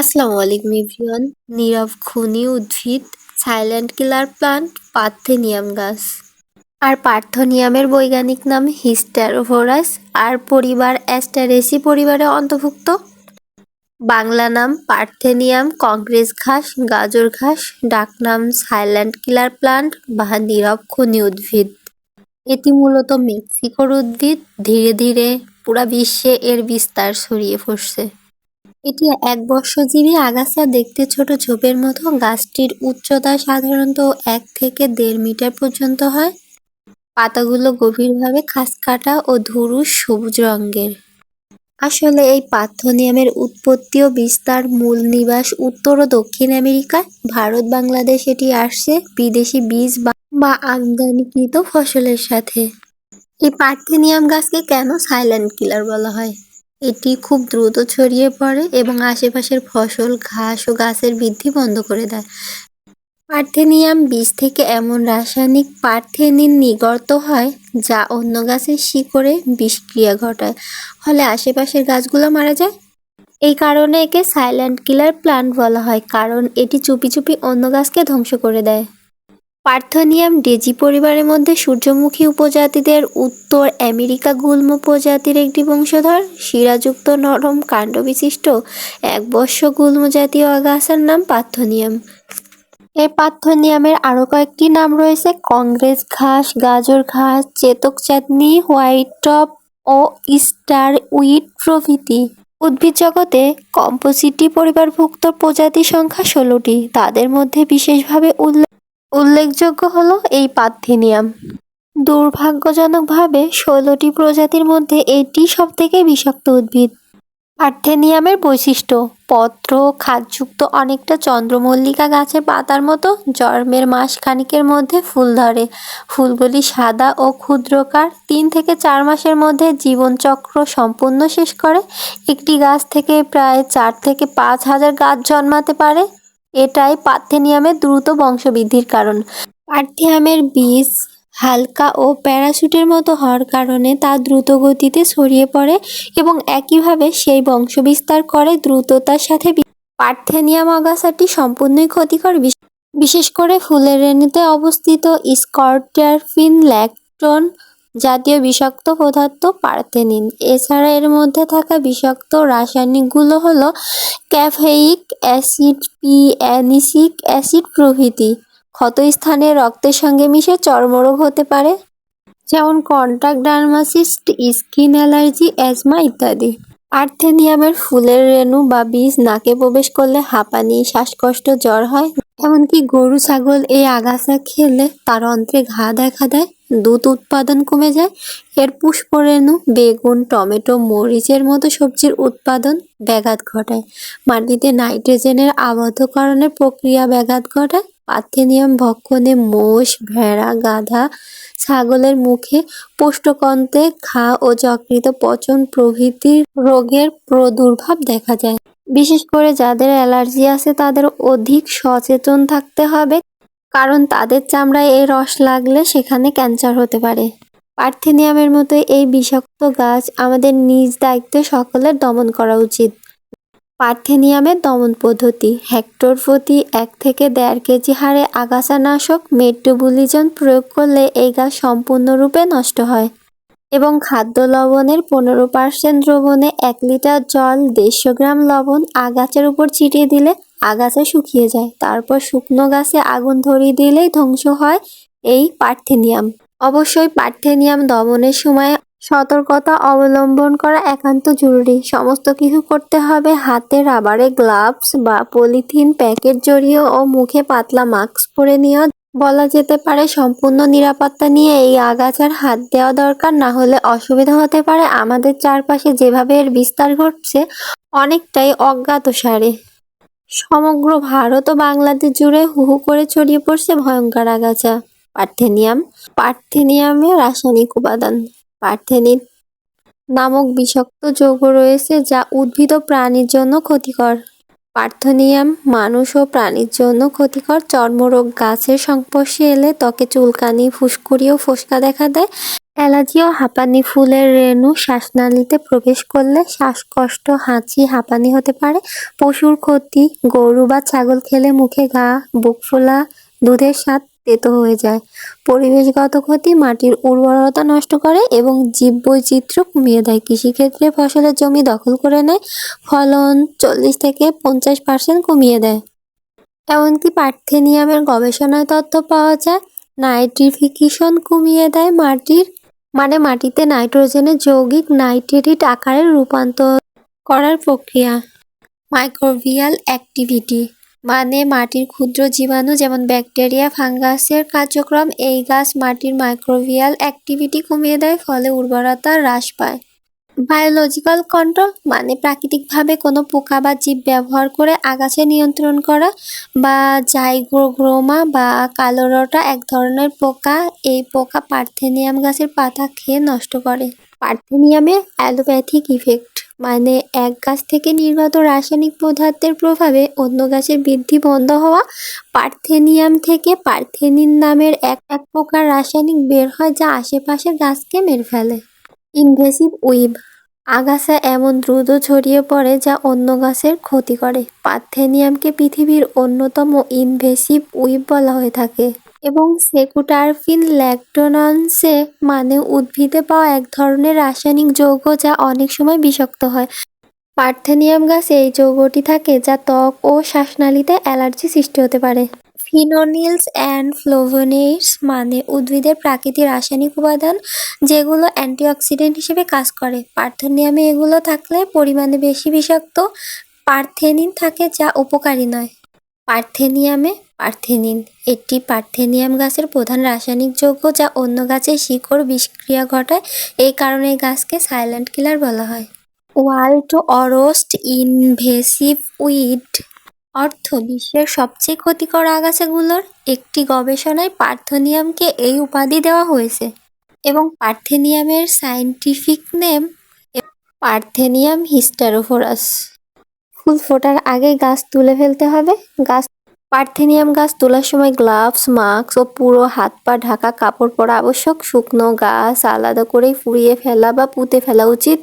আসসালামু আলাইকুম এভরিওয়ান। নীরব খনি উদ্ভিদ সাইলেন্ট কিলার প্লান্ট পার্থেনিয়াম গাছ। আর পার্থনিয়ামের বৈজ্ঞানিক নাম হিস্টেরোফোরাস আর পরিবার অ্যাস্টারেসি পরিবারে অন্তর্ভুক্ত। বাংলা নাম পার্থেনিয়াম, কংগ্রেস ঘাস, গাজর ঘাস ডাকনাম সাইলেন্ট কিলার প্লান্ট বা নীরব খনি উদ্ভিদ। এটি মূলত মেক্সিকোর উদ্ভিদ। ধীরে ধীরে পুরা বিশ্বে এর বিস্তার ছড়িয়ে পড়ছে। এটি এক বর্ষজীবী আগাছা দেখতে ছোট ঝোপের মতো। গাছটির উচ্চতা সাধারণত এক থেকে দেড় মিটার পর্যন্ত হয়। পাতাগুলো গভীরভাবে খাস কাটা ও ধুরু সবুজ রঙের। আসলে এই পার্থনিয়ামের উৎপত্তি ও বিস্তার মূল নিবাস উত্তর ও দক্ষিণ আমেরিকায়। ভারত, বাংলাদেশ, এটি আসছে বিদেশি বীজ বা- আমদানিকৃত ফসলের সাথে। এই পার্থেনিয়াম গাছকে কেন সাইলেন্ট কিলার বলা হয়? এটি খুব দ্রুত ছড়িয়ে পড়ে এবং আশেপাশের ফসল, ঘাস ও গাছের বৃদ্ধি বন্ধ করে দেয়। পার্থেনিয়াম বীজ থেকে এমন রাসায়নিক পার্থেনিন নির্গত হয় যা অন্য গাছের শিকড়ে বিষক্রিয়া ঘটায়। ফলে আশেপাশের গাছগুলো মারা যায়। এই কারণে একে সাইলেন্ট কিলার প্লান্ট বলা হয়, কারণ এটি চুপি চুপি অন্য গাছকে ধ্বংস করে দেয়। পার্থনিয়াম ডেজি পরিবারের মধ্যে সূর্যমুখী উপজাতিদের উত্তর আমেরিকা গুল্ম প্রজাতির একটি বংশধর। শিরাযুক্ত নরম কাণ্ডবিশিষ্ট এক বর্ষ গুল্ম জাতীয় আগাছার নাম পার্থনিয়াম। এই পার্থনিয়ামের আরও কয়েকটি নাম রয়েছে। কংগ্রেস ঘাস, গাজর ঘাস, চেতক চাঁদনি হোয়াইট টপ ও স্টার উইট প্রভৃতি। উদ্ভিদ জগতে কম্পোসিটি পরিবারভুক্ত প্রজাতি সংখ্যা ষোলোটি। তাদের মধ্যে বিশেষভাবে উল্লেখ উল্লেখযোগ্য হলো এই পার্থেনিয়াম দুর্ভাগ্যজনকভাবে ষোলোটি প্রজাতির মধ্যে এটি সবথেকে বিষাক্ত উদ্ভিদ। পার্থেনিয়ামের বৈশিষ্ট্য, পত্র, খাদযুক্ত অনেকটা চন্দ্রমল্লিকা গাছের পাতার মতো, জন্মের মাস খানিকের মধ্যে ফুল ধরে। ফুলগুলি সাদা ও ক্ষুদ্রকার, তিন থেকে চার মাসের মধ্যে জীবনচক্র সম্পূর্ণ শেষ করে। একটি গাছ থেকে প্রায় চার থেকে পাঁচ হাজার গাছ জন্মাতে পারে। এটাই পার্থেনিয়ামের দ্রুত বংশবৃদ্ধির কারণ। পার্থেনিয়ামের বীজ হালকা ও প্যারাশুটের মতো হওয়ার কারণে তা দ্রুত গতিতে ছড়িয়ে পড়ে এবং একইভাবে সেই বংশবিস্তার করে দ্রুততার সাথে পার্থেনিয়াম আগাছাটি সম্পূর্ণই ক্ষতিকর। বিশেষ করে ফুলের রেণুতে অবস্থিত স্কর্টারফিন ল্যাকটন জাতীয় বিষাক্ত পদার্থ পার্থেনিন। এছাড়া এর মধ্যে থাকা বিষাক্ত রাসায়নিকগুলো হলো caffeic acid P anisic acid প্রভৃতি। ক্ষতস্থানে রক্তের সঙ্গে মিশে চর্মরোগ হতে পারে, যেমন contract dermatitis skin allergy, asthma ইত্যাদি। আর্থেনিয়ামের ফুলের রেণু বা বীজ নাকে প্রবেশ করলে হাঁপানি, শ্বাসকষ্ট, জ্বর হয়। এমনকি গরু, ছাগল এই আগাছা খেলে তার অন্ত্রে ঘা দেখা দেয়, দুধ উৎপাদন কমে যায়। এর পুষ্পরেণু, বেগুন, টমেটো, মরিচের মতো সবজির উৎপাদন ব্যাঘাত ঘটায়। মাটিতে নাইট্রোজেনের আবদ্ধকরণের প্রক্রিয়া ব্যাঘাত ঘটায়। পার্থেনিয়াম ভক্ষণে মোষ, ভেড়া, গাধা, ছাগলের মুখে পোষ্টকন্তে, ঘা ও যকৃত পচন প্রভৃতি রোগের প্রদুর্ভাব দেখা যায়। বিশেষ করে যাদের অ্যালার্জি আছে, তাদের অধিক সচেতন থাকতে হবে, কারণ তাদের চামড়ায় এই রস লাগলে সেখানে ক্যান্সার হতে পারে। পার্থেনিয়ামের মতো এই বিষাক্ত গাছ আমাদের নিজ দায়িত্বে সকলের দমন করা উচিত। পার্থেনিয়ামের দমন পদ্ধতি। হেক্টর প্রতি এক থেকে দেড় কেজি হারে আগাছানাশক মেট্রোবুলিজন প্রয়োগ করলে এই গাছ সম্পূর্ণরূপে নষ্ট হয় এবং খাদ্য লবণের পনেরো পার্সেন্ট দ্রবণে এক লিটার জল দেড়শো গ্রাম লবণ আগাছের উপর ছিটিয়ে দিলে আগাছা শুকিয়ে যায়। তারপর শুকনো গাছে আগুন ধরিয়ে দিলেই ধ্বংস হয় এই পার্থেনিয়াম। অবশ্যই পার্থেনিয়াম দমনের সময় সতর্কতা অবলম্বন করা একান্ত জরুরি। সমস্ত কিছু করতে হবে হাতে রাবারে গ্লাভস বা পলিথিন, প্যাকেট জড়িয়ে ও মুখে পাতলা মাস্ক পরে নিয়ে বলা যেতে পারে সম্পূর্ণ নিরাপত্তা নিয়ে এই আগাছার হাত দেওয়া দরকার। না হলে অসুবিধা হতে পারে। আমাদের চারপাশে যেভাবে এর বিস্তার ঘটছে, অনেকটাই অজ্ঞাত সারে। সমগ্র ভারত ও বাংলাদেশ জুড়ে হু হু করে ছড়িয়ে পড়ছে ভয়ঙ্কর আগাছা। পার্থেনিয়াম, পার্থেনিয়ামে রাসায়নিক উপাদান। পার্থেনিন নামক বিষাক্ত যৌগ রয়েছে যা উদ্ভিদ ও প্রাণীর জন্য ক্ষতিকর। পার্থেনিয়াম মানুষ ও প্রাণীর জন্য ক্ষতিকর। চর্মরোগ গাছের সংস্পর্শে এলে ত্বকে চুলকানি, ফুসকুড়ি ও ফোসকা দেখা দেয়। অ্যালার্জি ও হাঁপানি ফুলের রেণু শ্বাসনালীতে প্রবেশ করলে শ্বাসকষ্ট, হাঁচি, হাঁপানি হতে পারে। পশুর ক্ষতি, গরু বা ছাগল খেলে মুখে ঘা, বুক ফোলা, দুধের স্বাদ তেতো হয়ে যায়। পরিবেশগত ক্ষতি মাটির উর্বরতা নষ্ট করে এবং জীববৈচিত্র্য কমিয়ে দেয়। কৃষিক্ষেত্রে ফসলের জমি দখল করে নেয়। ফলন চল্লিশ থেকে পঞ্চাশ পার্সেন্ট কমিয়ে দেয়। এমনকি পার্থেনিয়ামের গবেষণায় তথ্য পাওয়া যায়, নাইট্রিফিকেশন কমিয়ে দেয় মাটির মানে মাটিতে নাইট্রোজেনের যৌগিক নাইট্রেট আকারে রূপান্তর করার প্রক্রিয়া। মাইক্রোভিয়াল অ্যাক্টিভিটি মানে মাটির ক্ষুদ্র জীবাণু যেমন ব্যাকটেরিয়া, ফাঙ্গাসের কার্যক্রম, এই গাছ মাটির মাইক্রোভিয়াল অ্যাক্টিভিটি কমিয়ে দেয়, ফলে উর্বরতা হ্রাস পায়। বায়োলজিক্যাল কন্ট্রোল মানে প্রাকৃতিকভাবে কোনো পোকা বা জীব ব্যবহার করে আগাছা নিয়ন্ত্রণ করা বা জাইগ্রোগ্রোমা বা কালোরটা এক ধরনের পোকা। এই পোকা পার্থেনিয়াম গাছের পাতা খেয়ে নষ্ট করে। পার্থেনিয়ামে অ্যালোপ্যাথিক ইফেক্ট। মানে এক গাছ থেকে নির্গত রাসায়নিক পদার্থের প্রভাবে অন্য গাছের বৃদ্ধি বন্ধ হওয়া পার্থেনিয়াম থেকে পার্থেনিন নামের এক এক প্রকার রাসায়নিক বের হয় যা আশেপাশের গাছকে মেরে ফেলে। ইনভেসিভ উইব আগাছা এমন দ্রুত ছড়িয়ে পড়ে যা অন্য গাছের ক্ষতি করে। পার্থেনিয়ামকে পৃথিবীর অন্যতম ইনভেসিভ উইব বলা হয়ে থাকে। এবং সেকুটারফিন ল্যাকটোনান্সে মানে উদ্ভিদে পাওয়া এক ধরনের রাসায়নিক যৌগ যা অনেক সময় বিষাক্ত হয়। পার্থেনিয়াম গাছে এই যৌগটি থাকে যা ত্বক ও শ্বাসনালীতে অ্যালার্জি সৃষ্টি হতে পারে। ফিনোনিলস অ্যান্ড ফ্লোভোনেটস মানে উদ্ভিদের প্রাকৃতিক রাসায়নিক উপাদান যেগুলো অ্যান্টিঅক্সিডেন্ট হিসেবে কাজ করে। পার্থেনিয়ামে এগুলো থাকলে পরিমাণে বেশি বিষাক্ত পার্থেনিন থাকে যা উপকারী নয়। পার্থেনিয়ামে পার্থেনিন। এটি পার্থেনিয়াম গাছের প্রধান রাসায়নিক যৌগ যা অন্য গাছের শিকড় বিষক্রিয়া ঘটায়। এই কারণে গাছকে সাইলেন্ট কিলার বলা হয়। ওয়ার্ল্ড অরোস্ট ইনভেসিভ উইড অর্থ বিশ্বের সবচেয়ে ক্ষতিকর আগাছাগুলোর একটি গবেষণায় পার্থেনিয়ামকে এই উপাধি দেওয়া হয়েছে এবং পার্থেনিয়ামের সায়েন্টিফিক নেম পার্থেনিয়াম হিস্টারোফোরাস। ফুল ফোটার আগেই গাছ তুলে ফেলতে হবে। গাছ পার্থেনিয়াম গাছ তোলার সময় গ্লাভস, মাস্ক ও পুরো হাত পা ঢাকা কাপড় পরা আবশ্যক। শুকনো গাছ আলাদা করে ফুরিয়ে ফেলা বা পুঁতে ফেলা উচিত।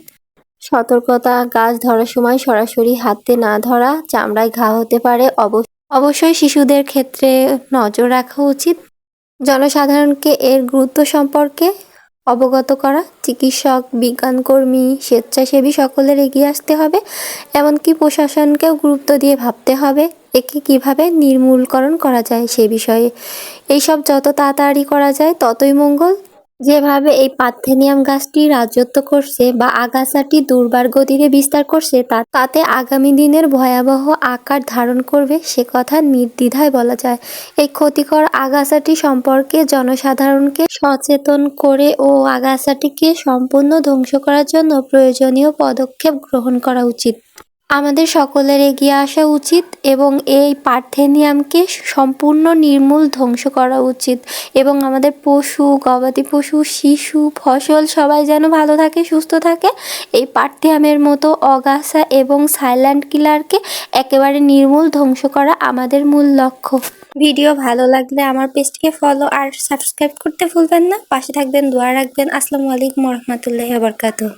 সতর্কতা, গাছ ধরার সময় সরাসরি হাতে না ধরা চামড়ায় ঘা হতে পারে। অবশ্য অবশ্যই শিশুদের ক্ষেত্রে নজর রাখা উচিত। জনসাধারণকে এর গুরুত্ব সম্পর্কে অবগত করা। চিকিৎসক বিজ্ঞানকর্মী স্বেচ্ছাসেবী সকলের এগিয়ে আসতে হবে। এমনকি প্রশাসনকেও গুরুত্ব দিয়ে ভাবতে হবে। একে কীভাবে নির্মূলকরণ করা যায় সে বিষয়ে। এইসব যত তাড়াতাড়ি করা যায়, ততই মঙ্গল। যেভাবে এই পার্থেনিয়াম গাছটি রাজত্ব করছে বা আগাছাটি দুর্বার গতিতে বিস্তার করছে, তা তাতে আগামী দিনের ভয়াবহ আকার ধারণ করবে সে কথা নির্দ্বিধায় বলা যায়। এই ক্ষতিকর আগাছাটি সম্পর্কে জনসাধারণকে সচেতন করে ও আগাছাটিকে সম্পূর্ণ ধ্বংস করার জন্য প্রয়োজনীয় পদক্ষেপ গ্রহণ করা উচিত। আমাদের সকলের এগিয়ে আসা উচিত এবং এই পার্থেনিয়ামকে সম্পূর্ণ নির্মূল ধ্বংস করা উচিত এবং আমাদের পশু, গবাদি পশু, শিশু, ফসল সবাই যেন ভালো থাকে, সুস্থ থাকে। এই পার্থেনিয়ামের মতো অগাছা এবং সাইল্যান্ড কিলারকে একেবারে নির্মূল ধ্বংস করা আমাদের মূল লক্ষ্য। ভিডিও ভালো লাগলে আমার পেজটিকে ফলো আর সাবস্ক্রাইব করতে ভুলবেন না। পাশে থাকবেন, দোয়া রাখবেন। আসসালামু আলাইকুম রহমতুল্লাহ বরকাতুহ।